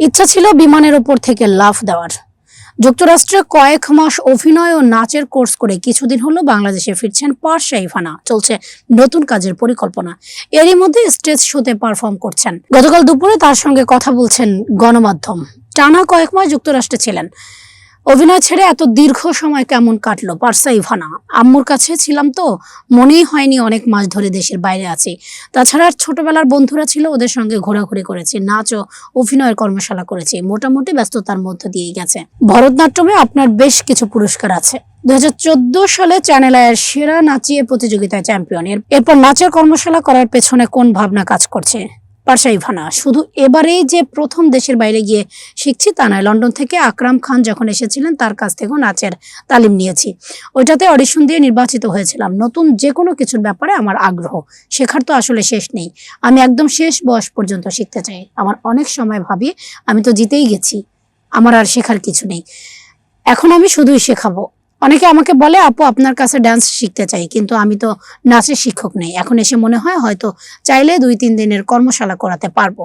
ইচ্ছা ছিল বিমানের ওপর থেকে লাফ দেওয়ার। যুক্তরাষ্ট্রে কয়েক মাস অভিনয় ও নাচের কোর্স করে কিছুদিন হলো বাংলাদেশে ফিরছেন পার্শা ইফানা চলছে নতুন কাজের পরিকল্পনা। এরই মধ্যে স্টেজ শোতে পারফর্ম করছেন। গতকাল দুপুরে তার সঙ্গে কথা বলছেন গণমাধ্যম। টানা কয়েক মাস যুক্তরাষ্ট্রে ছিলেন। অভিনয় ছেড়ে এত দীর্ঘ সময় কেমন কাটলো? পারসা ইভানা, আম্মুর কাছে ছিলাম তো, মনেই হয়নি অনেক মাস ধরে দেশের বাইরে আছি। তাছাড়া ছোটবেলার বন্ধুরা ছিল ওদের সঙ্গে ঘোরাঘুরি করেছি নাচ ও অভিনয়ের কর্মশালা করেছি, মোটামুটি ব্যস্ততার মধ্য দিয়েই গেছে। ভরতনাট্যমে আপনার বেশ কিছু পুরস্কার আছে। দু হাজার চোদ্দ সালে চ্যানেল আয়ের সেরা নাচিয়ে প্রতিযোগিতায় চ্যাম্পিয়ন। এরপর নাচের কর্মশালা করার পেছনে কোন ভাবনা কাজ করছে? পারসা ইভানা শুধু এবারেই যে প্রথম দেশের বাইরে গিয়ে শিখছি তা নয়, লন্ডন থেকে আকরাম খান যখন এসেছিলেন, তার কাছ থেকেও নাচের তালিম নিয়েছি। ওইটাতে অডিশন দিয়ে নির্বাচিত হয়েছিলাম। নতুন যে কোনো কিছুর ব্যাপারে আমার আগ্রহ। শেখার তো আসলে শেষ নেই। আমি একদম শেষ বয়স পর্যন্ত শিখতে চাই। আমার অনেক সময় ভাবি, আমি তো জিতেই গেছি। আমার আর শেখার কিছু নেই। এখন আমি শুধুই শেখাবো। অনেকে আমাকে বলে, আপু, আপনার কাছে ডান্স শিখতে চাই, কিন্তু আমি তো নাচের শিক্ষক নেই। এখন এসে মনে হয় হয়তো চাইলে দুই তিন দিনের কর্মশালা করাতে পারব।